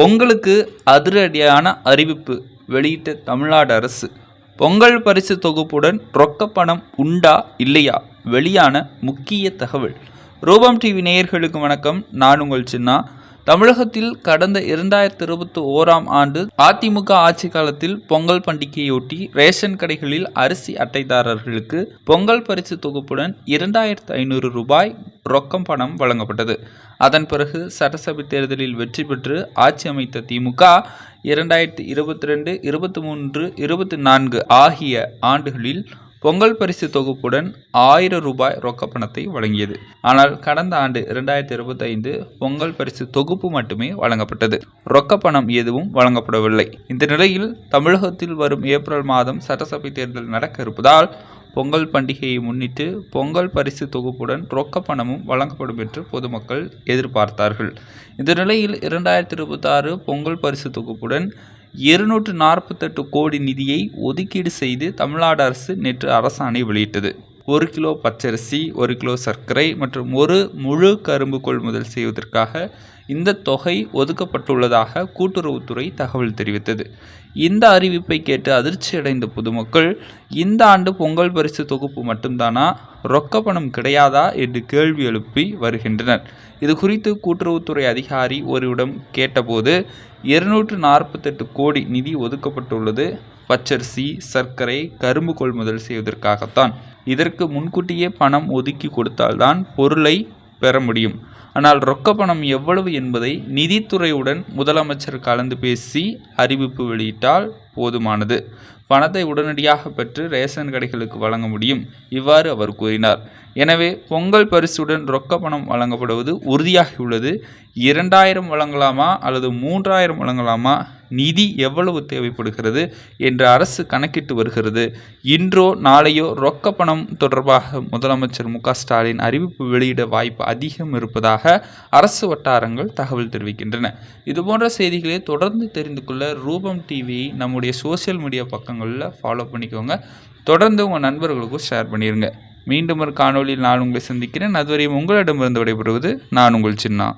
பொங்கலுக்கு அதிரடியான அறிவிப்பு வெளியிட்ட தமிழ்நாடு அரசு. பொங்கல் பரிசு தொகுப்புடன் ரொக்க பணம் உண்டா இல்லையா? வெளியான முக்கிய தகவல். ரூபம் டிவி நேயர்களுக்கு வணக்கம். நான் உங்கள் சின்னா. தமிழகத்தில் கடந்த இரண்டாயிரத்தி இருபத்தி ஓராம் ஆண்டு அதிமுக ஆட்சி காலத்தில் பொங்கல் பண்டிகையொட்டி ரேஷன் கடைகளில் அரிசி அட்டைதாரர்களுக்கு பொங்கல் பரிசு தொகுப்புடன் இரண்டாயிரத்து ஐநூறு ரூபாய் ரொக்கம் பணம் வழங்கப்பட்டது. அதன் பிறகு சட்டசபை தேர்தலில் வெற்றி பெற்று ஆட்சி அமைத்த திமுக இரண்டாயிரத்தி இருபத்தி ரெண்டு இருபத்தி மூன்று இருபத்தி நான்கு ஆகிய ஆண்டுகளில் பொங்கல் பரிசு தொகுப்புடன் ஆயிரம் ரூபாய் ரொக்க பணத்தை வழங்கியது. ஆனால் கடந்த ஆண்டு இரண்டாயிரத்தி இருபத்தைந்து பொங்கல் பரிசு தொகுப்பு மட்டுமே வழங்கப்பட்டது. ரொக்க பணம் எதுவும் வழங்கப்படவில்லை. இந்த நிலையில் தமிழகத்தில் வரும் ஏப்ரல் மாதம் சட்டசபை தேர்தல் நடக்க இருப்பதால் பொங்கல் பண்டிகையை முன்னிட்டு பொங்கல் பரிசு தொகுப்புடன் ரொக்க பணமும் வழங்கப்படும் என்று பொதுமக்கள் எதிர்பார்த்தார்கள். இந்த நிலையில் இரண்டாயிரத்தி இருபத்தாறு பொங்கல் பரிசு தொகுப்புடன் இருநூற்று நாற்பத்தெட்டு கோடி நிதியை ஒதுக்கீடு செய்து தமிழ்நாடு அரசு நேற்று அரசாணை வெளியிட்டது. ஒரு கிலோ பச்சரிசி ஒரு கிலோ சர்க்கரை மற்றும் ஒரு முழு கரும்பு கொள்முதல் செய்வதற்காக இந்த தொகை ஒதுக்கப்பட்டுள்ளதாக கூட்டுறவுத்துறை தகவல் தெரிவித்தது. இந்த அறிவிப்பை கேட்டு அதிர்ச்சியடைந்த பொதுமக்கள் இந்த ஆண்டு பொங்கல் பரிசு தொகுப்பு மட்டும்தானா? ரொக்க பணம் கிடையாதா? என்று கேள்வி எழுப்பி வருகின்றனர். இது குறித்து கூட்டுறவுத்துறை அதிகாரி ஒருவிடம் கேட்டபோது இருநூற்று நாற்பத்தெட்டு கோடி நிதி ஒதுக்கப்பட்டுள்ளது. பச்சரிசி சர்க்கரை கரும்பு கொள்முதல் செய்வதற்காகத்தான். இதற்கு முன்கூட்டியே பணம் ஒதுக்கி கொடுத்தால்தான் பொருளை பெற முடியும். ஆனால் ரொக்க பணம் எவ்வளவு என்பதை நிதித்துறையுடன் முதலமைச்சர் கலந்து பேசி அறிவிப்பு வெளியிட்டால் போதுமானது. பணத்தை உடனடியாக பெற்று ரேஷன் கடைகளுக்கு வழங்க முடியும். இவ்வாறு அவர் கூறினார். எனவே பொங்கல் பரிசுடன் ரொக்க பணம் வழங்கப்படுவது உறுதியாகியுள்ளது. இரண்டாயிரம் வழங்கலாமா அல்லது மூன்றாயிரம் வழங்கலாமா நிதி எவ்வளவு தேவைப்படுகிறது என்று அரசு கணக்கிட்டு வருகிறது. இன்றோ நாளையோ ரொக்க பணம் தொடர்பாக முதலமைச்சர் மு ஸ்டாலின் அறிவிப்பு வெளியிட வாய்ப்பு அதிகம் இருப்பதாக அரசு வட்டாரங்கள் தகவல் தெரிவிக்கின்றன. இதுபோன்ற செய்திகளை தொடர்ந்து தெரிந்து கொள்ள ரூபம் டிவியை நம்முடைய சோசியல் மீடியா பக்கங்களில் ஃபாலோ பண்ணிக்கோங்க. தொடர்ந்து உங்கள் நண்பர்களுக்கும் ஷேர் பண்ணிடுங்க மீண்டும் ஒரு காணொலியில் நான் உங்களை சந்திக்கிறேன். அதுவரையும் உங்களிடமிருந்து விடைபெறுவது நான் உங்கள் சின்னா.